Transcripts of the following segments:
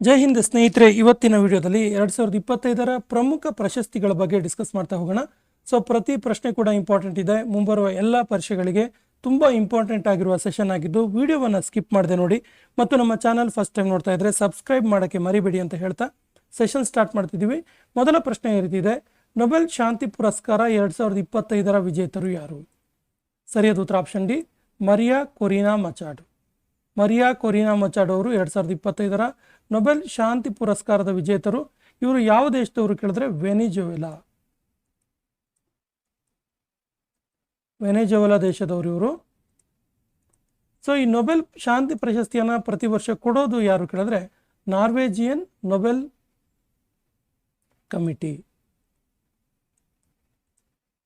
ಜೈ ಹಿಂದ್ ಸ್ನೇಹಿತರೆ, ಇವತ್ತಿನ ವಿಡಿಯೋದಲ್ಲಿ ಎರಡ್ ಸಾವಿರದ ಇಪ್ಪತ್ತೈದರ ಪ್ರಮುಖ ಪ್ರಶಸ್ತಿಗಳ ಬಗ್ಗೆ ಡಿಸ್ಕಸ್ ಮಾಡ್ತಾ ಹೋಗೋಣ. ಸೊ, ಪ್ರತಿ ಪ್ರಶ್ನೆ ಕೂಡ ಇಂಪಾರ್ಟೆಂಟ್ ಇದೆ. ಮುಂಬರುವ ಎಲ್ಲ ಪರೀಕ್ಷೆಗಳಿಗೆ ತುಂಬ ಇಂಪಾರ್ಟೆಂಟ್ ಆಗಿರುವ ಸೆಷನ್ ಆಗಿದ್ದು ವಿಡಿಯೋವನ್ನು ಸ್ಕಿಪ್ ಮಾಡದೆ ನೋಡಿ. ಮತ್ತು ನಮ್ಮ ಚಾನಲ್ ಫಸ್ಟ್ ಟೈಮ್ ನೋಡ್ತಾ ಇದ್ರೆ ಸಬ್ಸ್ಕ್ರೈಬ್ ಮಾಡೋಕ್ಕೆ ಮರಿಬೇಡಿ ಅಂತ ಹೇಳ್ತಾ ಸೆಷನ್ ಸ್ಟಾರ್ಟ್ ಮಾಡ್ತಿದ್ದೀವಿ. ಮೊದಲ ಪ್ರಶ್ನೆ ಈ ರೀತಿ ಇದೆ. ನೊಬೆಲ್ ಶಾಂತಿ ಪುರಸ್ಕಾರ ಎರಡು ಸಾವಿರದ ಇಪ್ಪತ್ತೈದರ ವಿಜೇತರು ಯಾರು? ಸರಿಯಾದ ಉತ್ತರ option D, Maria Corina Machado. Maria Corina Machado ಅವರು ಎರಡ್ ಸಾವಿರದ ಇಪ್ಪತ್ತೈದರ ನೊಬೆಲ್ ಶಾಂತಿ ಪುರಸ್ಕಾರದ ವಿಜೇತರು ಇವರು ಯಾವ ದೇಶದವರು ಕೇಳಿದ್ರೆ ವೆನಿಜುವೆಲಾ. ವೆನೆಜುವೆಲಾ ದೇಶದವರು ಇವರು. ಸೊ ಈ ನೊಬೆಲ್ ಶಾಂತಿ ಪ್ರಶಸ್ತಿಯನ್ನು ಪ್ರತಿ ವರ್ಷ ಕೊಡೋದು ಯಾರು ಕೇಳಿದ್ರೆ Norwegian Nobel committee.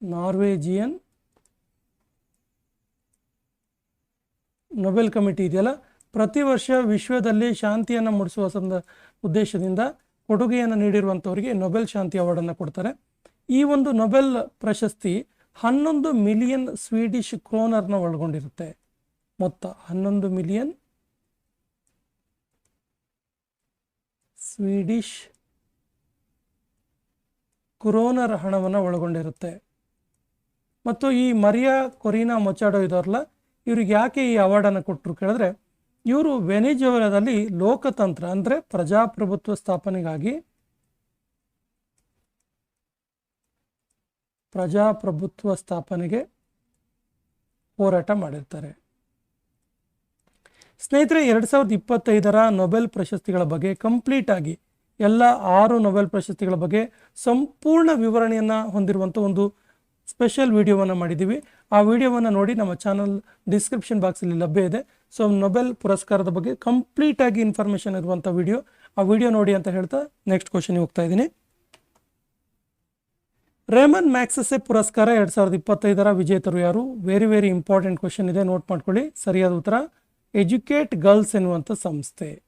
Norwegian Nobel committee ಇದೆಯಲ್ಲ? ಪ್ರತಿ ವರ್ಷ ವಿಶ್ವದಲ್ಲಿ ಶಾಂತಿಯನ್ನು ಮೂಡಿಸುವ ಸಂದ ಉದ್ದೇಶದಿಂದ ಕೊಡುಗೆಯನ್ನು ನೀಡಿರುವಂಥವರಿಗೆ ನೊಬೆಲ್ ಶಾಂತಿ ಅವಾರ್ಡನ್ನು ಕೊಡ್ತಾರೆ. ಈ ಒಂದು ನೊಬೆಲ್ ಪ್ರಶಸ್ತಿ ಹನ್ನೊಂದು ಮಿಲಿಯನ್ ಸ್ವೀಡಿಷ್ ಕ್ರೋನರ್ನ ಒಳಗೊಂಡಿರುತ್ತೆ. ಮೊತ್ತ ಹನ್ನೊಂದು ಮಿಲಿಯನ್ ಸ್ವೀಡಿಷ್ ಕ್ರೋನರ್ ಹಣವನ್ನು ಒಳಗೊಂಡಿರುತ್ತೆ. ಮತ್ತು ಈ ಮರಿಯಾ ಕೊರಿನಾ ಮೊಚಾಡೋ ಇದಾರಲ್ಲ, ಇವ್ರಿಗೆ ಯಾಕೆ ಈ ಅವಾರ್ಡನ್ನು ಕೊಟ್ಟರು ಕೇಳಿದ್ರೆ ಇವರು ವೆನಿಜುವೆಲಾದಲ್ಲಿ ಲೋಕತಂತ್ರ, ಅಂದರೆ ಪ್ರಜಾಪ್ರಭುತ್ವ ಸ್ಥಾಪನೆಗಾಗಿ ಪ್ರಜಾಪ್ರಭುತ್ವ ಸ್ಥಾಪನೆಗೆ ಹೋರಾಟ ಮಾಡಿರ್ತಾರೆ. ಸ್ನೇಹಿತರೆ, ಎರಡು ಸಾವಿರದ ಇಪ್ಪತ್ತೈದರ ನೊಬೆಲ್ ಪ್ರಶಸ್ತಿಗಳ ಬಗ್ಗೆ ಕಂಪ್ಲೀಟ್ ಆಗಿ ಎಲ್ಲ ಆರು ನೊಬೆಲ್ ಪ್ರಶಸ್ತಿಗಳ ಬಗ್ಗೆ ಸಂಪೂರ್ಣ ವಿವರಣೆಯನ್ನು ಹೊಂದಿರುವಂಥ ಒಂದು ಸ್ಪೆಷಲ್ ವಿಡಿಯೋವನ್ನು ಮಾಡಿದ್ದೀವಿ. ಆ ವಿಡಿಯೋವನ್ನು ನೋಡಿ ನಮ್ಮ ಚಾನಲ್ ಡಿಸ್ಕ್ರಿಪ್ಷನ್ ಬಾಕ್ಸಲ್ಲಿ ಲಭ್ಯ ಇದೆ. ಸೊ ನೊಬೆಲ್ ಪುರಸ್ಕಾರದ ಬಗ್ಗೆ ಕಂಪ್ಲೀಟ್ ಆಗಿ ಇನ್ಫಾರ್ಮೇಷನ್ ಇರುವಂಥ ವಿಡಿಯೋ ಆ ವಿಡಿಯೋ ನೋಡಿ ಅಂತ ಹೇಳ್ತಾ ನೆಕ್ಸ್ಟ್ ಕ್ವಶನ್ ಹೋಗ್ತಾ ಇದ್ದೀನಿ. ರೇಮನ್ ಮ್ಯಾಕ್ಸಸೆ ಪುರಸ್ಕಾರ ಎರಡು ಸಾವಿರದ ಇಪ್ಪತ್ತೈದರ ವಿಜೇತರು ಯಾರು? ವೆರಿ ವೆರಿ ಇಂಪಾರ್ಟೆಂಟ್ ಕ್ವಶನ್ ಇದೆ. ನೋಟ್ ಮಾಡ್ಕೊಳ್ಳಿ. ಸರಿಯಾದ ಉತ್ತರ ಎಜುಕೇಟ್ ಗರ್ಲ್ಸ್ ಎನ್ನುವಂಥ ಸಂಸ್ಥೆ.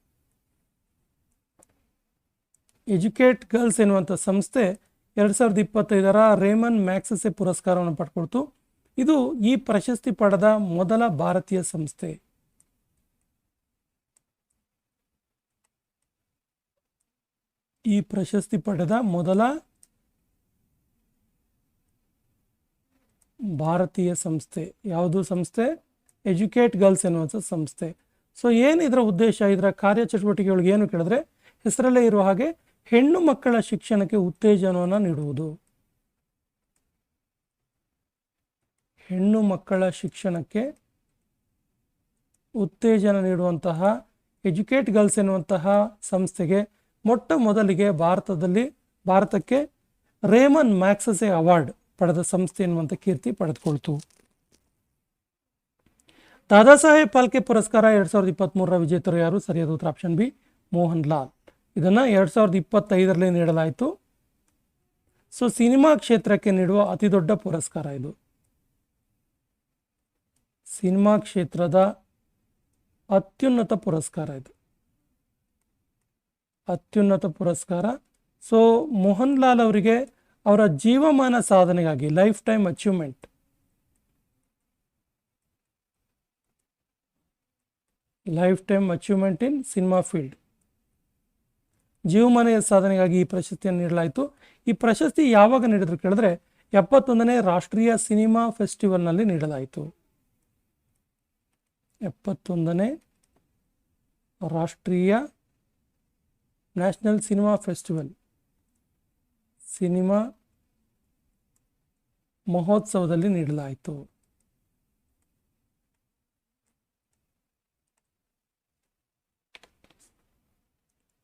ಎಜುಕೇಟ್ ಗರ್ಲ್ಸ್ ಎನ್ನುವಂಥ ಸಂಸ್ಥೆ ಎರಡು ಸಾವಿರದ ಇಪ್ಪತ್ತೈದರ ರೇಮನ್ ಮ್ಯಾಕ್ಸಸೆ ಪುರಸ್ಕಾರವನ್ನು ಪಡ್ಕೊಳ್ತು. ಇದು ಈ ಪ್ರಶಸ್ತಿ ಪಡೆದ ಮೊದಲ ಭಾರತೀಯ ಸಂಸ್ಥೆ. ಈ ಪ್ರಶಸ್ತಿ ಪಡೆದ ಮೊದಲ ಭಾರತೀಯ ಸಂಸ್ಥೆ. ಯಾವುದು ಸಂಸ್ಥೆ? ಎಜುಕೇಟ್ ಗರ್ಲ್ಸ್ ಎನ್ನುವಂಥ ಸಂಸ್ಥೆ. ಸೊ ಏನು ಇದರ ಉದ್ದೇಶ? ಇದರ ಕಾರ್ಯಚಟುವಟಿಕೆಗಳಿಗೆ ಏನು ಕೇಳಿದ್ರೆ, ಹೆಸರಲ್ಲೇ ಇರುವ ಹಾಗೆ ಹೆಣ್ಣು ಮಕ್ಕಳ ಶಿಕ್ಷಣಕ್ಕೆ ಉತ್ತೇಜನವನ್ನು ನೀಡುವುದು. ಹೆಣ್ಣು ಮಕ್ಕಳ ಶಿಕ್ಷಣಕ್ಕೆ ಉತ್ತೇಜನ ನೀಡುವಂತಹ ಎಜುಕೇಟ್ ಗರ್ಲ್ಸ್ ಎನ್ನುವಂತಹ ಸಂಸ್ಥೆಗೆ ಮೊಟ್ಟ ಮೊದಲಿಗೆ ಭಾರತದಲ್ಲಿ ಭಾರತಕ್ಕೆ ರೇಮನ್ ಮ್ಯಾಕ್ಸಸೆ ಅವಾರ್ಡ್ ಪಡೆದ ಸಂಸ್ಥೆ ಎನ್ನುವಂಥ ಕೀರ್ತಿ ಪಡೆದುಕೊಳ್ತು. ದಾದಾ ಸಾಹೇಬ್ ಪಾಲ್ಕೆ ಪುರಸ್ಕಾರ ಎರಡ್ ಸಾವಿರದ ಇಪ್ಪತ್ತ್ಮೂರರ ವಿಜೇತರು ಯಾರು? ಸರಿಯಾದ ಉತ್ತರ ಆಪ್ಷನ್ ಬಿ, ಮೋಹನ್ ಲಾಲ್. ಇದನ್ನು ಎರಡು ಸಾವಿರದ ಇಪ್ಪತ್ತೈದರಲ್ಲಿ ನೀಡಲಾಯಿತು. ಸೊ, ಸಿನಿಮಾ ಕ್ಷೇತ್ರಕ್ಕೆ ನೀಡುವ ಅತಿ ದೊಡ್ಡ ಪುರಸ್ಕಾರ ಇದು. ಸಿನಿಮಾ ಕ್ಷೇತ್ರದ ಅತ್ಯುನ್ನತ ಪುರಸ್ಕಾರ ಇದು. ಅತ್ಯುನ್ನತ ಪುರಸ್ಕಾರ. ಸೊ ಮೋಹನ್ ಲಾಲ್ ಅವರಿಗೆ ಅವರ ಜೀವಮಾನ ಸಾಧನೆಗಾಗಿ lifetime achievement lifetime achievement in cinema field ಜೀವಮಾನ ಸಾಧನೆಗಾಗಿ ಈ ಪ್ರಶಸ್ತಿಯನ್ನು ನೀಡಲಾಯಿತು. ಈ ಪ್ರಶಸ್ತಿ ಯಾವಾಗ ನೀಡಿದ್ರು ಕೇಳಿದ್ರೆ ಎಪ್ಪತ್ತೊಂದನೇ ರಾಷ್ಟ್ರೀಯ ಸಿನಿಮಾ ಫೆಸ್ಟಿವಲ್ನಲ್ಲಿ ನೀಡಲಾಯಿತು. ಎಪ್ಪತ್ತೊಂದನೇ ರಾಷ್ಟ್ರೀಯ ನ್ಯಾಷನಲ್ ಸಿನಿಮಾ ಫೆಸ್ಟಿವಲ್ ಸಿನಿಮಾ ಮಹೋತ್ಸವದಲ್ಲಿ ನೀಡಲಾಯಿತು.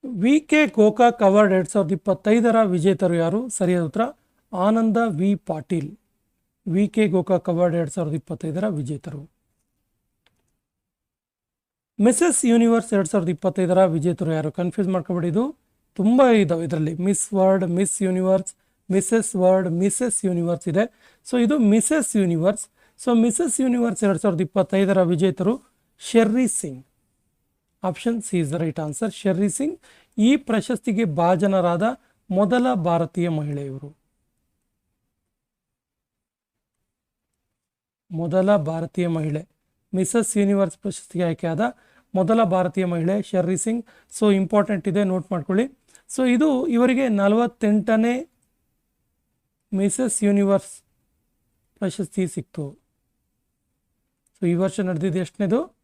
ವಿ ಕೆ ಗೋಕಾಕ್ ಅವಾರ್ಡ್ ಎರಡು ಸಾವಿರದ ಇಪ್ಪತ್ತೈದರ ವಿಜೇತರು ಯಾರು? ಸರಿಯಾದ ಉತ್ತರ, Anand V Patil. V K Gokak award ಎರಡು ಸಾವಿರದ ಇಪ್ಪತ್ತೈದರ ವಿಜೇತರು. ಮಿಸಸ್ ಯೂನಿವರ್ಸ್ ಎರಡು ಸಾವಿರದ ಇಪ್ಪತ್ತೈದರ ವಿಜೇತರು ಯಾರು? ಕನ್ಫ್ಯೂಸ್ ಮಾಡ್ಕೊಬೇಡಿ ಇದು ತುಂಬ ಇದಾವೆ ಇದರಲ್ಲಿ. Miss World Miss Universe Mrs World Mrs Universe ಇದೆ. ಸೊ ಇದು Mrs Universe so Mrs Universe ಎರಡು ಸಾವಿರದ ಇಪ್ಪತ್ತೈದರ ವಿಜೇತರು Sherry Singh option C is the right answer Sherry Singh ಈ ಪ್ರಶಸ್ತಿಗೆ ಭಾಜನರಾದ ಮೊದಲ ಭಾರತೀಯ ಮಹಿಳೆಯವರು. ಮೊದಲ ಭಾರತೀಯ ಮಹಿಳೆ. ಮಿಸಸ್ ಯೂನಿವರ್ಸ್ ಪ್ರಶಸ್ತಿಗೆ ಆಯ್ಕೆಯಾದ ಮೊದಲ ಭಾರತೀಯ ಮಹಿಳೆ ಶರ್ರಿ ಸಿಂಗ್. ಸೊ ಇಂಪಾರ್ಟೆಂಟ್ ಇದೆ ನೋಟ್ ಮಾಡ್ಕೊಳ್ಳಿ. ಸೊ ಇದು ಇವರಿಗೆ ನಲವತ್ತೆಂಟನೇ ಮಿಸಸ್ ಯೂನಿವರ್ಸ್ ಪ್ರಶಸ್ತಿ ಸಿಕ್ತು. ಸೊ ಈ ವರ್ಷ ನಡೆದಿದ್ದು ಎಷ್ಟನೇದು?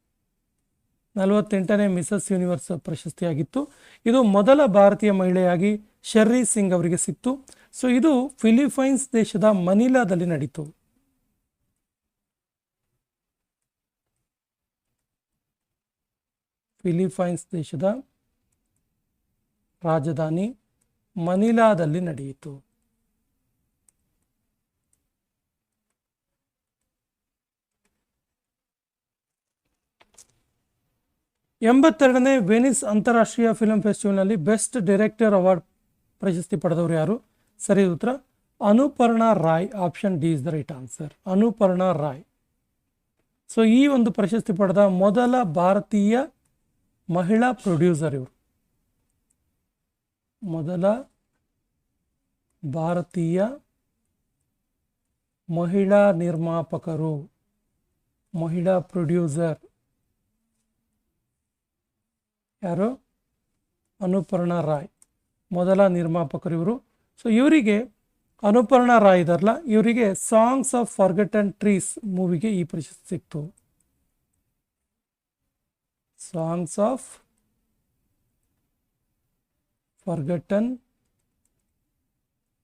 ನಲವತ್ತೆಂಟನೇ ಮಿಸಸ್ ಯೂನಿವರ್ಸ್ ಪ್ರಶಸ್ತಿಯಾಗಿತ್ತು ಇದು ಮೊದಲ ಭಾರತೀಯ ಮಹಿಳೆಯಾಗಿ ಶರ್ರಿ ಸಿಂಗ್ ಅವರಿಗೆ ಸಿಕ್ತು. ಸೊ ಇದು ಫಿಲಿಪೈನ್ಸ್ ದೇಶದ ಮನಿಲಾದಲ್ಲಿ ನಡೀತು. ಫಿಲಿಪೈನ್ಸ್ ದೇಶದ ರಾಜಧಾನಿ ಮನಿಲಾದಲ್ಲಿ ನಡೆಯಿತು. ಎಂಬತ್ತೆರಡನೇ ವೆನಿಸ್ ಅಂತಾರಾಷ್ಟ್ರೀಯ ಫಿಲ್ಮ್ ಫೆಸ್ಟಿವಲ್ನಲ್ಲಿ ಬೆಸ್ಟ್ ಡೈರೆಕ್ಟರ್ ಅವಾರ್ಡ್ ಪ್ರಶಸ್ತಿ ಪಡೆದವರು ಯಾರು? ಸರಿ ಉತ್ತರ. Anuparna Roy, option D is the right answer. Anuparna Roy. So ಈ ಒಂದು ಪ್ರಶಸ್ತಿ ಪಡೆದ ಮೊದಲ ಭಾರತೀಯ ಮಹಿಳಾ ಪ್ರೊಡ್ಯೂಸರ್ ಇವರು. ಮೊದಲ ಭಾರತೀಯ ಮಹಿಳಾ ನಿರ್ಮಾಪಕರು, ಮಹಿಳಾ ಪ್ರೊಡ್ಯೂಸರ್ ಯಾರು? ಅನುಪರ್ಣಾ ರಾಯ್. ಮೊದಲ ನಿರ್ಮಾಪಕರು ಇವರು. ಸೊ ಇವರಿಗೆ ಅನುಪರ್ಣಾ ರಾಯ್ ಇದಾರಲ್ಲ, ಇವರಿಗೆ ಸಾಂಗ್ಸ್ ಆಫ್ ಫಾರ್ಗಟನ್ ಟ್ರೀಸ್ ಮೂವಿಗೆ ಈ ಪ್ರಶಸ್ತಿ ಸಿಕ್ತು. ಸಾಂಗ್ಸ್ of forgotten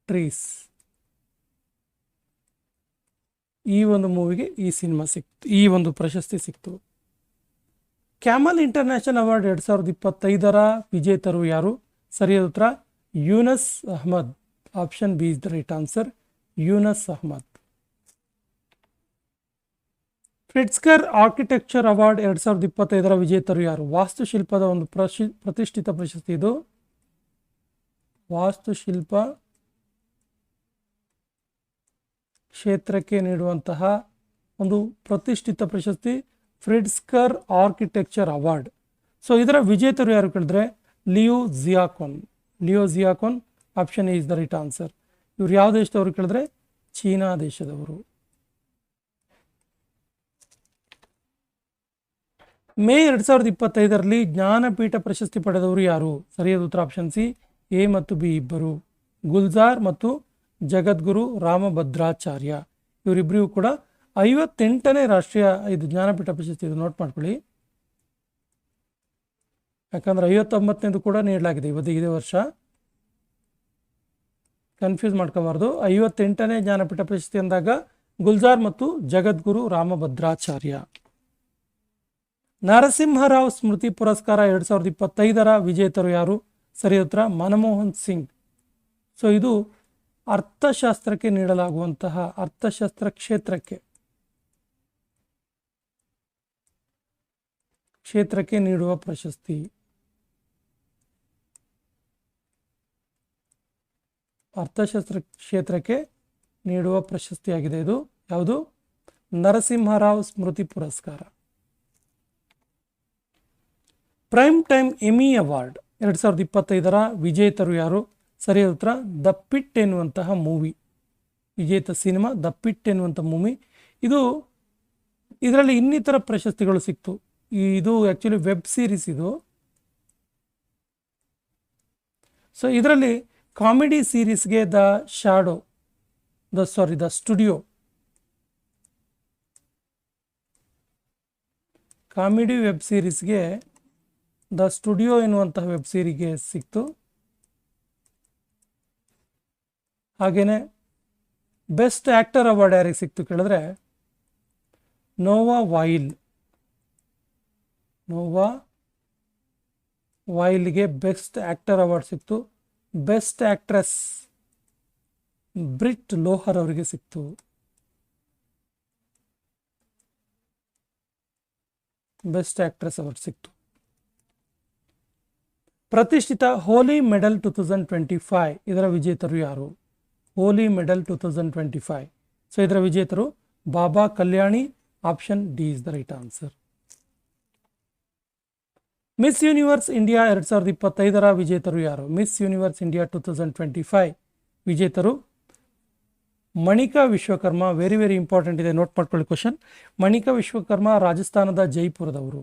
ಟ್ರೀಸ್ ಈ ಒಂದು ಮೂವಿಗೆ ಈ ಸಿನಿಮಾ ಸಿಕ್ತು, ಈ ಒಂದು ಪ್ರಶಸ್ತಿ ಸಿಕ್ತು. ಕ್ಯಾಮಲ್ ಇಂಟರ್ನ್ಯಾಷನಲ್ ಅವಾರ್ಡ್ ಎರಡು ಸಾವಿರದ ಇಪ್ಪತ್ತೈದರ ವಿಜೇತರು ಯಾರು? ಸರಿಯಾದ ಉತ್ತರ Younus Ahmed option B is the right answer Younus Ahmed Pritzker architecture award ಎರಡು ಸಾವಿರದ ಇಪ್ಪತ್ತೈದರ ವಿಜೇತರು ಯಾರು? ವಾಸ್ತುಶಿಲ್ಪದ ಒಂದು ಪ್ರಶಿ, ಪ್ರತಿಷ್ಠಿತ ಪ್ರಶಸ್ತಿ ಇದು. ವಾಸ್ತುಶಿಲ್ಪ ಕ್ಷೇತ್ರಕ್ಕೆ ನೀಡುವಂತಹ ಒಂದು ಪ್ರತಿಷ್ಠಿತ ಪ್ರಶಸ್ತಿ ಫ್ರಿಡ್ಸ್ಕರ್ ಆರ್ಕಿಟೆಕ್ಚರ್ ಅವಾರ್ಡ್ ಸೊ ಇದರ ವಿಜೇತರು ಯಾರು ಕೇಳಿದ್ರೆ? Leo Giacone Leo Giacone option is the right answer ಇವ್ರು ಯಾವ ದೇಶದವರು ಕೇಳಿದ್ರೆ? ಚೀನಾ ದೇಶದವರು. ಮೇ ಎರಡು ಸಾವಿರದ ಇಪ್ಪತ್ತೈದರಲ್ಲಿ ಜ್ಞಾನಪೀಠ ಪ್ರಶಸ್ತಿ ಪಡೆದವರು ಯಾರು? ಸರಿಯಾದ ಉತ್ತರ ಆಪ್ಷನ್ ಸಿ, ಎ ಮತ್ತು ಬಿ ಇಬ್ಬರು. ಗುಲ್ಜಾರ್ ಮತ್ತು ಜಗದ್ಗುರು ರಾಮಭದ್ರಾಚಾರ್ಯ. ಇವರಿಬ್ಬರಿಗೂ ಕೂಡ ಐವತ್ತೆಂಟನೇ ರಾಷ್ಟ್ರೀಯ ಇದು ಜ್ಞಾನಪೀಠ ಪ್ರಶಸ್ತಿ ಇದು ನೋಟ್ ಮಾಡ್ಕೊಳ್ಳಿ. ಯಾಕಂದ್ರೆ ಐವತ್ತೊಂಬತ್ತನೇದು ಕೂಡ ನೀಡಲಾಗಿದೆ ಇವತ್ತು ಇದೇ ವರ್ಷ. ಕನ್ಫ್ಯೂಸ್ ಮಾಡ್ಕೋಬಾರ್ದು. ಐವತ್ತೆಂಟನೇ ಜ್ಞಾನಪೀಠ ಪ್ರಶಸ್ತಿ ಅಂದಾಗ ಗುಲ್ಜಾರ್ ಮತ್ತು ಜಗದ್ಗುರು ರಾಮಭದ್ರಾಚಾರ್ಯ. ನರಸಿಂಹರಾವ್ ಸ್ಮೃತಿ ಪುರಸ್ಕಾರ ಎರಡು ಸಾವಿರದ ಇಪ್ಪತ್ತೈದರ ವಿಜೇತರು ಯಾರು? ಸರಿ, ಉತ್ತರ ಮನಮೋಹನ್ ಸಿಂಗ್. ಸೊ ಇದು ಅರ್ಥಶಾಸ್ತ್ರಕ್ಕೆ ನೀಡಲಾಗುವಂತಹ ಅರ್ಥಶಾಸ್ತ್ರ ಕ್ಷೇತ್ರಕ್ಕೆ. ಕ್ಷೇತ್ರಕ್ಕೆ ನೀಡುವ ಪ್ರಶಸ್ತಿ. ಅರ್ಥಶಾಸ್ತ್ರ ಕ್ಷೇತ್ರಕ್ಕೆ ನೀಡುವ ಪ್ರಶಸ್ತಿಯಾಗಿದೆ. ಇದು ಯಾವುದು? ನರಸಿಂಹರಾವ್ ಸ್ಮೃತಿ ಪುರಸ್ಕಾರ. Prime time Emmy award. ಎರಡು ಸಾವಿರದ ಇಪ್ಪತ್ತೈದರ ವಿಜೇತರು ಯಾರು? ಸರಿಯಾದ ಉತ್ತರ, ದ ಪಿಟ್ ಎನ್ನುವಂತಹ ಮೂವಿ. ವಿಜೇತ ಸಿನಿಮಾ, ದ ಪಿಟ್ ಎನ್ನುವಂಥ ಮೂವಿ. ಇದು ಇದರಲ್ಲಿ ಇನ್ನಿತರ ಪ್ರಶಸ್ತಿಗಳು ಸಿಕ್ತು. ಇದು ಆ್ಯಕ್ಚುಲಿ ವೆಬ್ ಸೀರೀಸ್ ಇದು. ಸೊ ಇದರಲ್ಲಿ comedy ಸೀರೀಸ್ಗೆ the shadow the sorry the studio comedy web ಸೀರೀಸ್ಗೆ the studio ಎನ್ನುವಂತಹ ವೆಬ್ ಸೀರಿಗೆ ಸಿಕ್ತು. ಹಾಗೆಯೇ ಬೆಸ್ಟ್ ಆ್ಯಕ್ಟರ್ ಅವಾರ್ಡ್ ಯಾರಿಗೆ ಸಿಕ್ತು ಕೇಳಿದ್ರೆ ನೋವಾ ವಾಯಿಲ್ ನೋವಾ ವಾಯಿಲ್ಗೆ ಬೆಸ್ಟ್ ಆ್ಯಕ್ಟರ್ ಅವಾರ್ಡ್ ಸಿಕ್ತು. ಬೆಸ್ಟ್ ಆ್ಯಕ್ಟ್ರೆಸ್ ಬ್ರಿಟ್ ಲೋಹರ್ ಅವರಿಗೆ ಸಿಕ್ತು. ಬೆಸ್ಟ್ ಆ್ಯಕ್ಟ್ರೆಸ್ ಅವಾರ್ಡ್ ಸಿಕ್ತು. ಪ್ರತಿಷ್ಠಿತ Holley medal two thousand twenty five ಇದರ ವಿಜೇತರು ಯಾರು? Holley medal two thousand twenty five. So ಇದರ ವಿಜೇತರು Baba Kalyani option D is the right answer Miss Universe India ಎರಡು ಸಾವಿರದ ಇಪ್ಪತ್ತೈದರ ವಿಜೇತರು ಯಾರು? Miss Universe India two thousand twenty five. ವಿಜೇತರು Manika Vishwakarma very very important ಇದೆ ನೋಟ್ ಮಾಡ್ಕೊಳ್ಳಿ question Manika Vishwakarma ರಾಜಸ್ಥಾನದ ಜೈಪುರದವರು.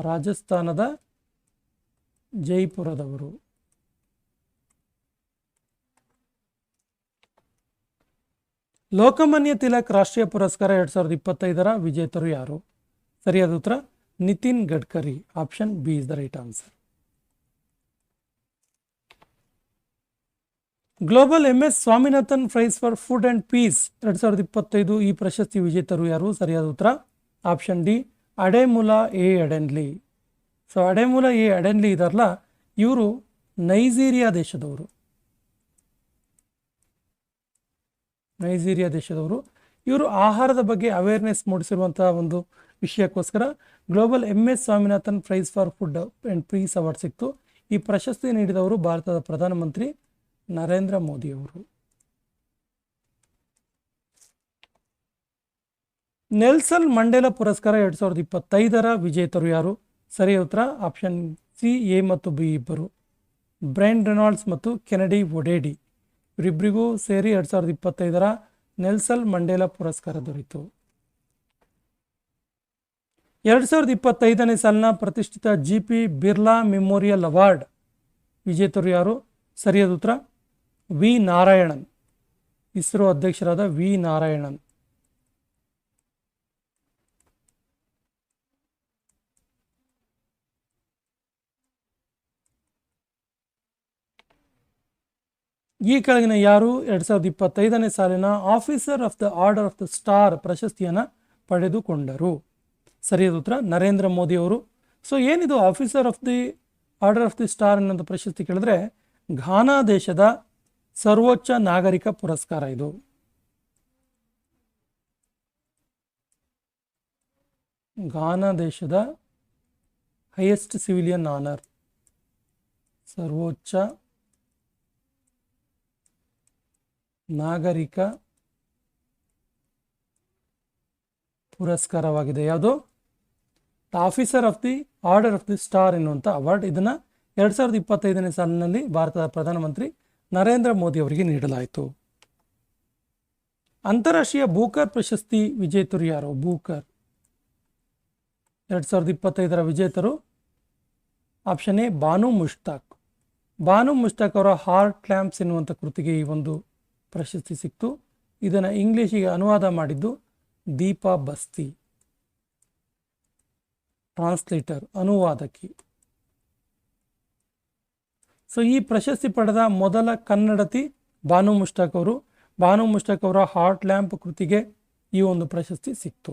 ರಾಜಸ್ಥಾನದ ಜೈಪುರದವರು. ಲೋಕಮಾನ್ಯ ತಿಲಕ್ ರಾಷ್ಟ್ರೀಯ ಪುರಸ್ಕಾರ ಎರಡ್ ಸಾವಿರದ ಇಪ್ಪತ್ತೈದರ ವಿಜೇತರು ಯಾರು? ಸರಿಯಾದ ಉತ್ತರ, Nitin Gadkari. Option B is the right answer. Global M S Swaminathan prize for food and peace ಎರಡ್ ಸಾವಿರದ ಇಪ್ಪತ್ತೈದು ಈ ಪ್ರಶಸ್ತಿ ವಿಜೇತರು ಯಾರು? ಸರಿಯಾದ ಉತ್ತರ, option D Ademola A Adenle. So Ademola A Adenle ಇದಾರಲ್ಲ ಇವರು ನೈಜೀರಿಯಾ ದೇಶದವರು. ನೈಜೀರಿಯಾ ದೇಶದವರು. ಇವರು ಆಹಾರದ ಬಗ್ಗೆ ಅವೇರ್ನೆಸ್ ಮೂಡಿಸಿರುವಂತಹ ಒಂದು ವಿಷಯಕ್ಕೋಸ್ಕರ global M S Swaminathan prize for food and peace award ಸಿಕ್ತು. ಈ ಪ್ರಶಸ್ತಿ ನೀಡಿದವರು ಭಾರತದ ಪ್ರಧಾನಮಂತ್ರಿ ನರೇಂದ್ರ ಮೋದಿ ನೆಲ್ಸನ್ ಮಂಡೇಲ ಪುರಸ್ಕಾರ ಎರಡು ಸಾವಿರದ ಇಪ್ಪತ್ತೈದರ ವಿಜೇತರು ಯಾರು? ಸರಿಯ ಉತ್ತರ, ಆಪ್ಷನ್ ಸಿ, ಎ ಮತ್ತು ಬಿ ಇಬ್ಬರು. ಬ್ರೈನ್ ರೆನಾಲ್ಡ್ಸ್ ಮತ್ತು ಕೆನಡಿ ಒಡೇಡಿ ಇವರಿಬ್ಬರಿಗೂ ಸೇರಿ ಎರಡು ಸಾವಿರದ ಇಪ್ಪತ್ತೈದರ ನೆಲ್ಸನ್ ಮಂಡೇಲ ಪುರಸ್ಕಾರ ದೊರೆಯಿತು ಎರಡು ಸಾವಿರದ ಇಪ್ಪತ್ತೈದನೇ ಸಾಲಿನ ಪ್ರತಿಷ್ಠಿತ G P Birla memorial award ವಿಜೇತರು ಯಾರು? ಸರಿಯಾದ ಉತ್ತರ, ವಿ ನಾರಾಯಣನ್. ಇಸ್ರೋ ಅಧ್ಯಕ್ಷರಾದ ವಿ ನಾರಾಯಣನ್. ಈ ಕೆಳಗಿನ ಯಾರು? ಎರಡ್ ಸಾವಿರದ ಇಪ್ಪತ್ತೈದನೇ ಸಾಲಿನ officer of the order of the star ಪ್ರಶಸ್ತಿಯನ್ನು ಪಡೆದುಕೊಂಡರು. ಸರಿಯಾದ ಉತ್ತರ, ನರೇಂದ್ರ ಮೋದಿ ಅವರು. ಸೊ ಏನಿದು officer of the order of the star ಅನ್ನೋದು ಪ್ರಶಸ್ತಿ ಕೇಳಿದ್ರೆ ಘಾನಾ ದೇಶದ ಸರ್ವೋಚ್ಚ ನಾಗರಿಕ ಪುರಸ್ಕಾರ ಇದು. ಘಾನಾ ದೇಶದ ಹೈಯೆಸ್ಟ್ ಸಿವಿಲಿಯನ್ ಆನರ್ ಸರ್ವೋಚ್ಚ ನಾಗರಿಕ ಪುರಸ್ಕಾರವಾಗಿದೆ. ಯಾವುದು? Officer of the order of the star ಎನ್ನುವಂಥ ಅವಾರ್ಡ್ ಇದನ್ನು ಎರಡು ಸಾವಿರದ ಇಪ್ಪತ್ತೈದನೇ ಸಾಲಿನಲ್ಲಿ ಭಾರತದ ಪ್ರಧಾನಮಂತ್ರಿ ನರೇಂದ್ರ ಮೋದಿ ಅವರಿಗೆ ನೀಡಲಾಯಿತು. ಅಂತಾರಾಷ್ಟ್ರೀಯ ಬೂಕರ್ ಪ್ರಶಸ್ತಿ ವಿಜೇತರು ಯಾರು? ಬೂಕರ್. ಎರಡು ಸಾವಿರದ ಇಪ್ಪತ್ತೈದರ ವಿಜೇತರು ಆಪ್ಷನ್ ಎ, ಬಾನು ಮುಷ್ತಾಕ್. ಬಾನು ಮುಷ್ತಾಕ್ ಅವರ ಹಾರ್ಟ್ ಕ್ಲ್ಯಾಂಪ್ಸ್ ಎನ್ನುವಂಥ ಕೃತಿಗೆ ಈ ಒಂದು ಪ್ರಶಸ್ತಿ ಸಿಕ್ತು. ಇದನ್ನು ಇಂಗ್ಲೀಷಿಗೆ ಅನುವಾದ ಮಾಡಿದ್ದು ದೀಪಾ ಬಸ್ತಿ. ಟ್ರಾನ್ಸ್ಲೇಟರ್ ಅನುವಾದಕಿ. ಸೊ ಈ ಪ್ರಶಸ್ತಿ ಪಡೆದ ಮೊದಲ ಕನ್ನಡತಿ ಭಾನು ಮುಷ್ಟಕ್ ಅವರು. ಭಾನು ಮುಷ್ಟಕ್ ಅವರ ಹಾಟ್ ಲ್ಯಾಂಪ್ ಕೃತಿಗೆ ಈ ಒಂದು ಪ್ರಶಸ್ತಿ ಸಿಕ್ತು.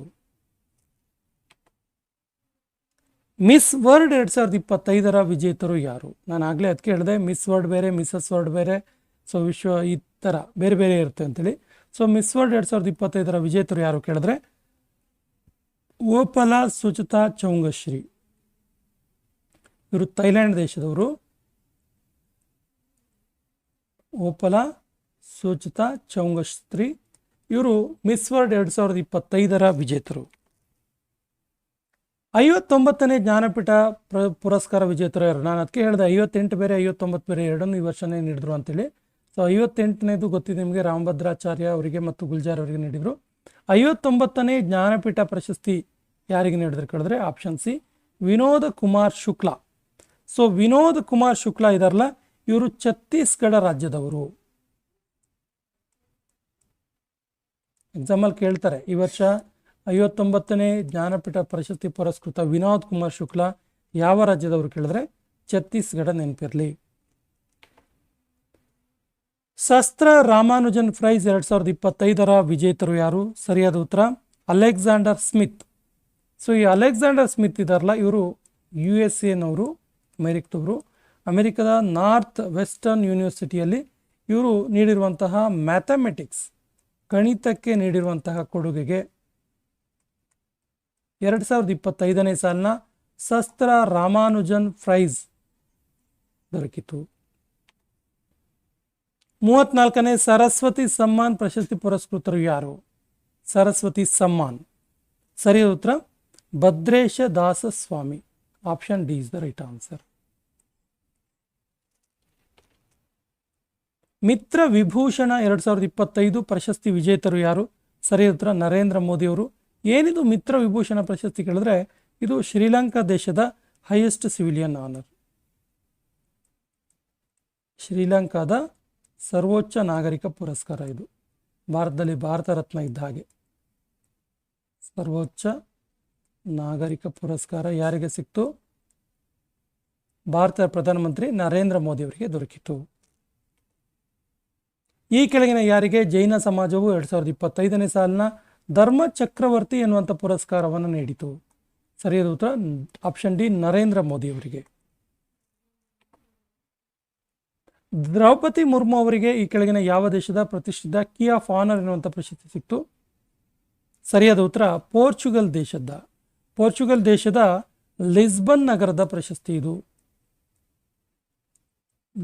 ಮಿಸ್ ವರ್ಲ್ಡ್ ಎರಡು ಸಾವಿರದ ಇಪ್ಪತ್ತೈದರ ವಿಜೇತರು ಯಾರು? ನಾನು ಆಗಲೇ ಅದಕ್ಕೆ ಹೇಳಿದೆ ಮಿಸ್ ವರ್ಲ್ಡ್ ಬೇರೆ ಮಿಸಸ್ ವರ್ಲ್ಡ್ ಬೇರೆ. ಸೊ ವಿಶ್ವ ಈ ಥರ ಬೇರೆ ಬೇರೆ ಇರುತ್ತೆ ಅಂತೇಳಿ. ಸೊ ಮಿಸ್ ವರ್ಲ್ಡ್ ಎರಡು ಸಾವಿರದ ಇಪ್ಪತ್ತೈದರ ವಿಜೇತರು ಯಾರು ಕೇಳಿದ್ರೆ, ಓಪಲ ಸುಚಿತಾ ಚೌಂಗಶ್ರೀ. ಇವರು ಥೈಲ್ಯಾಂಡ್ ದೇಶದವರು. ಓಪಲ ಸುಚಿತಾ ಚೌಂಗಶ್ರೀ. ಇವರು ಮಿಸ್ ವರ್ಲ್ಡ್ ಎರಡು ಸಾವಿರದ ಇಪ್ಪತ್ತೈದರ ವಿಜೇತರು. ಐವತ್ತೊಂಬತ್ತನೇ ಜ್ಞಾನಪೀಠ ಪ್ರ, ಪುರಸ್ಕಾರ ವಿಜೇತರು ಯಾರು? ನಾನು ಅದಕ್ಕೆ ಹೇಳಿದೆ ಐವತ್ತೆಂಟು ಬೇರೆ ಐವತ್ತೊಂಬತ್ತು ಬೇರೆ ಎರಡನ್ನೂ ಈ ವರ್ಷನೇ ನೀಡಿದ್ರು ಅಂತೇಳಿ. ಸೊ ಐವತ್ತೆಂಟನೇದು ಗೊತ್ತಿದೆ ನಿಮಗೆ ರಾಮಭದ್ರಾಚಾರ್ಯ ಅವರಿಗೆ ಮತ್ತು ಗುಲ್ಜಾರ್ ಅವರಿಗೆ ನೀಡಿದರು. ಐವತ್ತೊಂಬತ್ತನೇ ಜ್ಞಾನಪೀಠ ಪ್ರಶಸ್ತಿ ಯಾರಿಗೆ ನೀಡಿದ್ರು ಕೇಳಿದ್ರೆ option C Vinod Kumar Shukla. So Vinod Kumar Shukla ಇದಾರಲ್ಲ, ಇವರು ಛತ್ತೀಸ್ಗಢ ರಾಜ್ಯದವರು. ಎಕ್ಸಾಂಪಲ್ ಕೇಳ್ತಾರೆ, ಈ ವರ್ಷ ಐವತ್ತೊಂಬತ್ತನೇ ಜ್ಞಾನಪೀಠ ಪ್ರಶಸ್ತಿ ಪುರಸ್ಕೃತ ವಿನೋದ್ ಕುಮಾರ್ ಶುಕ್ಲಾ ಯಾವ ರಾಜ್ಯದವರು ಕೇಳಿದ್ರೆ ಛತ್ತೀಸ್ಗಢ ನೆನಪಿರಲಿ. ಶಸ್ತ್ರ ರಾಮಾನುಜನ್ ಪ್ರೈಸ್ ಎರಡು ಸಾವಿರದ ಇಪ್ಪತ್ತೈದರ ವಿಜೇತರು ಯಾರು? ಸರಿಯಾದ ಉತ್ತರ, ಅಲೆಕ್ಸಾಂಡರ್ ಸ್ಮಿತ್. ಸೊ ಈ ಅಲೆಕ್ಸಾಂಡರ್ ಸ್ಮಿತ್ ಇದಾರಲ್ಲ, ಇವರು ಯು ಎಸ್ ಎನವರು, ಅಮೆರಿಕದವರು. ಅಮೆರಿಕದ ನಾರ್ತ್ ವೆಸ್ಟರ್ನ್ ಯೂನಿವರ್ಸಿಟಿಯಲ್ಲಿ ಇವರು ನೀಡಿರುವಂತಹ ಮ್ಯಾಥಮೆಟಿಕ್ಸ್, ಗಣಿತಕ್ಕೆ ನೀಡಿರುವಂತಹ ಕೊಡುಗೆಗೆ ಎರಡು ಸಾವಿರದ ಇಪ್ಪತ್ತೈದನೇ ಸಾಲಿನ ಶಸ್ತ್ರ ರಾಮಾನುಜನ್ ಪ್ರೈಸ್ ದೊರಕಿತು. ಮೂವತ್ನಾಲ್ಕನೇ ಸರಸ್ವತಿ ಸಮ್ಮಾನ್ ಪ್ರಶಸ್ತಿ ಪುರಸ್ಕೃತರು ಯಾರು? ಸರಸ್ವತಿ ಸಮ್ಮಾನ್. ಸರಿ ಉತ್ತರ, Bhadresh Das Swami option D is the right answer Mitra Vibhushana ಎರಡು ಸಾವಿರದ ಇಪ್ಪತ್ತೈದು ಪ್ರಶಸ್ತಿ ವಿಜೇತರು ಯಾರು? ಸರಿ ಉತ್ತರ, ನರೇಂದ್ರ ಮೋದಿ ಅವರು. ಏನಿದು ಮಿತ್ರ ವಿಭೂಷಣ ಪ್ರಶಸ್ತಿ ಕೇಳಿದ್ರೆ, ಇದು ಶ್ರೀಲಂಕಾ ದೇಶದ ಹೈಯೆಸ್ಟ್ ಸಿವಿಲಿಯನ್ ಆನರ್ ಶ್ರೀಲಂಕಾದ ಸರ್ವೋಚ್ಚ ನಾಗರಿಕ ಪುರಸ್ಕಾರ ಇದು. ಭಾರತದಲ್ಲಿ ಭಾರತ ರತ್ನ ಇದ್ದ ಹಾಗೆ. ಸರ್ವೋಚ್ಚ ನಾಗರಿಕ ಪುರಸ್ಕಾರ ಯಾರಿಗೆ ಸಿಕ್ತು? ಭಾರತದ ಪ್ರಧಾನಮಂತ್ರಿ ನರೇಂದ್ರ ಮೋದಿ ಅವರಿಗೆ ದೊರಕಿತು. ಈ ಕೆಳಗಿನ ಯಾರಿಗೆ ಜೈನ ಸಮಾಜವು ಎರಡ್ ಸಾವಿರದ ಇಪ್ಪತ್ತೈದನೇ ಸಾಲಿನ ಧರ್ಮ ಚಕ್ರವರ್ತಿ ಎನ್ನುವಂಥ ಪುರಸ್ಕಾರವನ್ನು ನೀಡಿತು. ಸರಿಯಾದ ಉತ್ತರ, ಆಪ್ಷನ್ ಡಿ, ನರೇಂದ್ರ ಮೋದಿ ಅವರಿಗೆ. ದ್ರೌಪದಿ ಮುರ್ಮು ಅವರಿಗೆ ಈ ಕೆಳಗಿನ ಯಾವ ದೇಶದ ಪ್ರತಿಷ್ಠಿತ ಕೀ ಆಫ್ ಆನರ್ ಎನ್ನುವಂಥ ಪ್ರಶಸ್ತಿ ಸಿಕ್ತು? ಸರಿಯಾದ ಉತ್ತರ, ಪೋರ್ಚುಗಲ್ ದೇಶದ ಪೋರ್ಚುಗಲ್ ದೇಶದ ಲಿಸ್ಬನ್ ನಗರದ ಪ್ರಶಸ್ತಿ ಇದು.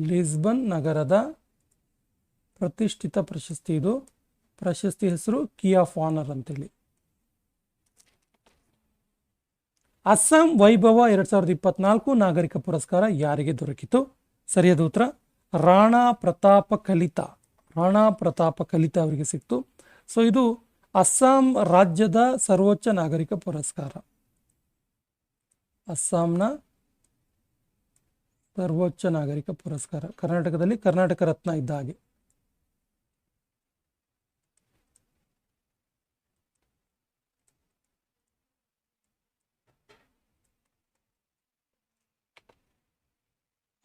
ಲಿಸ್ಬನ್ ನಗರದ ಪ್ರತಿಷ್ಠಿತ ಪ್ರಶಸ್ತಿ ಇದು. ಪ್ರಶಸ್ತಿ ಹೆಸರು ಕೀ ಆಫ್ ಆನರ್ ಅಂತೇಳಿ. ಅಸ್ಸಾಂ ವೈಭವ ಎರಡ್ ಸಾವಿರದ ಇಪ್ಪತ್ನಾಲ್ಕು ನಾಗರಿಕ ಪುರಸ್ಕಾರ ಯಾರಿಗೆ ದೊರಕಿತು? ಸರಿಯಾದ ಉತ್ತರ ರಾಣಾ ಪ್ರತಾಪ ಕಲಿತ, ರಾಣಾ ಪ್ರತಾಪ ಕಲಿತ ಅವರಿಗೆ ಸಿಕ್ತು. ಸೊ ಇದು ಅಸ್ಸಾಂ ರಾಜ್ಯದ ಸರ್ವೋಚ್ಚ ನಾಗರಿಕ ಪುರಸ್ಕಾರ. ಅಸ್ಸಾಂನ ಸರ್ವೋಚ್ಚ ನಾಗರಿಕ ಪುರಸ್ಕಾರ. ಕರ್ನಾಟಕದಲ್ಲಿ ಕರ್ನಾಟಕ ರತ್ನ ಇದ್ದ ಹಾಗೆ.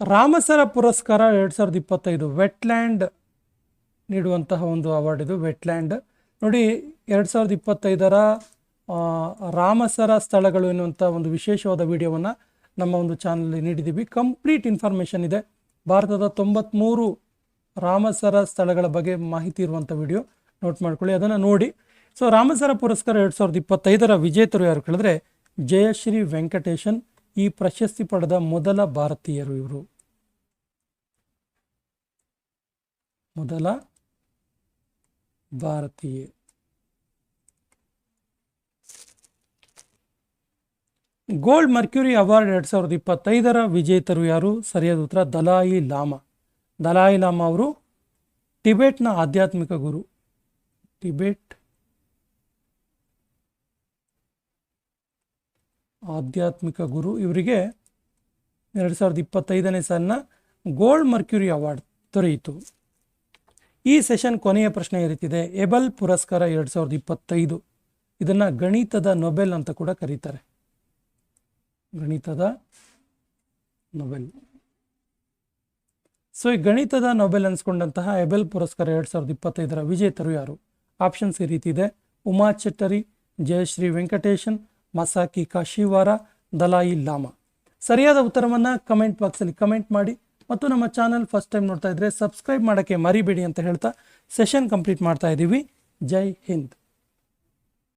ರಾಮಸರ ಪುರಸ್ಕಾರ ಎರಡು ಸಾವಿರದ ಇಪ್ಪತ್ತೈದು ವೆಟ್ಲ್ಯಾಂಡ್ ನೀಡುವಂತಹ ಒಂದು ಅವಾರ್ಡ್ ಇದು, ವೆಟ್ಲ್ಯಾಂಡ್. ನೋಡಿ, ಎರಡು ಸಾವಿರದ ಇಪ್ಪತ್ತೈದರ ರಾಮಸರ ಸ್ಥಳಗಳು ಎನ್ನುವಂಥ ಒಂದು ವಿಶೇಷವಾದ ವಿಡಿಯೋವನ್ನು ನಮ್ಮ ಒಂದು ಚಾನಲಲ್ಲಿ ನೀಡಿದ್ದೀವಿ. ಕಂಪ್ಲೀಟ್ ಇನ್ಫಾರ್ಮೇಷನ್ ಇದೆ. ಭಾರತದ ತೊಂಬತ್ತ್ಮೂರು ರಾಮಸರ ಸ್ಥಳಗಳ ಬಗ್ಗೆ ಮಾಹಿತಿ ಇರುವಂಥ ವಿಡಿಯೋ ನೋಟ್ ಮಾಡ್ಕೊಳ್ಳಿ, ಅದನ್ನು ನೋಡಿ. ಸೊ ರಾಮಸರ ಪುರಸ್ಕಾರ ಎರಡು ಸಾವಿರದ ಇಪ್ಪತ್ತೈದರ ವಿಜೇತರು ಯಾರು ಕೇಳಿದ್ರೆ, ಜಯಶ್ರೀ ವೆಂಕಟೇಶನ್ ಈ ಪ್ರಶಸ್ತಿ ಪಡೆದ ಮೊದಲ ಭಾರತೀಯರು ಇವರು. ಮೊದಲ ಭಾರತೀಯ. ಗೋಲ್ಡ್ ಮರ್ಕ್ಯೂರಿ ಅವಾರ್ಡ್ ಎರಡು ಸಾವಿರದ ಇಪ್ಪತ್ತೈದರ ವಿಜೇತರು ಯಾರು? ಸರಿಯಾದ ಉತ್ತರ, ದಲಾಯಿ ಲಾಮಾ. ದಲಾಯಿ ಲಾಮಾ ಅವರು ಟಿಬೆಟ್ನ ಆಧ್ಯಾತ್ಮಿಕ ಗುರು. ಟಿಬೆಟ್ ಆಧ್ಯಾತ್ಮಿಕ ಗುರು ಇವರಿಗೆ ಎರಡು ಸಾವಿರದ ಇಪ್ಪತ್ತೈದನೇ ಸಾಲಿನ ಗೋಲ್ಡ್ ಮರ್ಕ್ಯೂರಿ ಅವಾರ್ಡ್ ದೊರೆಯಿತು. ಈ ಸೆಷನ್ ಕೊನೆಯ ಪ್ರಶ್ನೆ ಇರುತ್ತಿದೆ ಎಬಲ್ ಪುರಸ್ಕಾರ ಎರಡು ಸಾವಿರದ ಇಪ್ಪತ್ತೈದು. ಇದನ್ನು ಗಣಿತದ ನೊಬೆಲ್ ಅಂತ ಕೂಡ ಕರೀತಾರೆ. ಗಣಿತದ ನೊಬೆಲ್. ಸೊ, ಈ ಗಣಿತದ ನೊಬೆಲ್ ಅನ್ಸ್ಕೊಂಡಂತಹ ಎಬೆಲ್ ಪುರಸ್ಕಾರ ಎರಡು ಸಾವಿರದ ಇಪ್ಪತ್ತೈದರ ವಿಜೇತರು ಯಾರು? ಆಪ್ಷನ್ಸ್ ಈ ರೀತಿ ಇದೆ. Uma Chatterjee, Jayashree Venkatesan Masaki Kashiwara Dalai Lama. ಸರಿಯಾದ ಉತ್ತರವನ್ನು ಕಮೆಂಟ್ ಬಾಕ್ಸಲ್ಲಿ ಕಮೆಂಟ್ ಮಾಡಿ ಮತ್ತು ನಮ್ಮ ಚಾನಲ್ ಫಸ್ಟ್ ಟೈಮ್ ನೋಡ್ತಾ ಇದ್ರೆ ಸಬ್ಸ್ಕ್ರೈಬ್ ಮಾಡೋಕ್ಕೆ ಮರಿಬೇಡಿ ಅಂತ ಹೇಳ್ತಾ ಸೆಷನ್ ಕಂಪ್ಲೀಟ್ ಮಾಡ್ತಾ ಇದ್ದೀವಿ ಜೈ ಹಿಂದ್.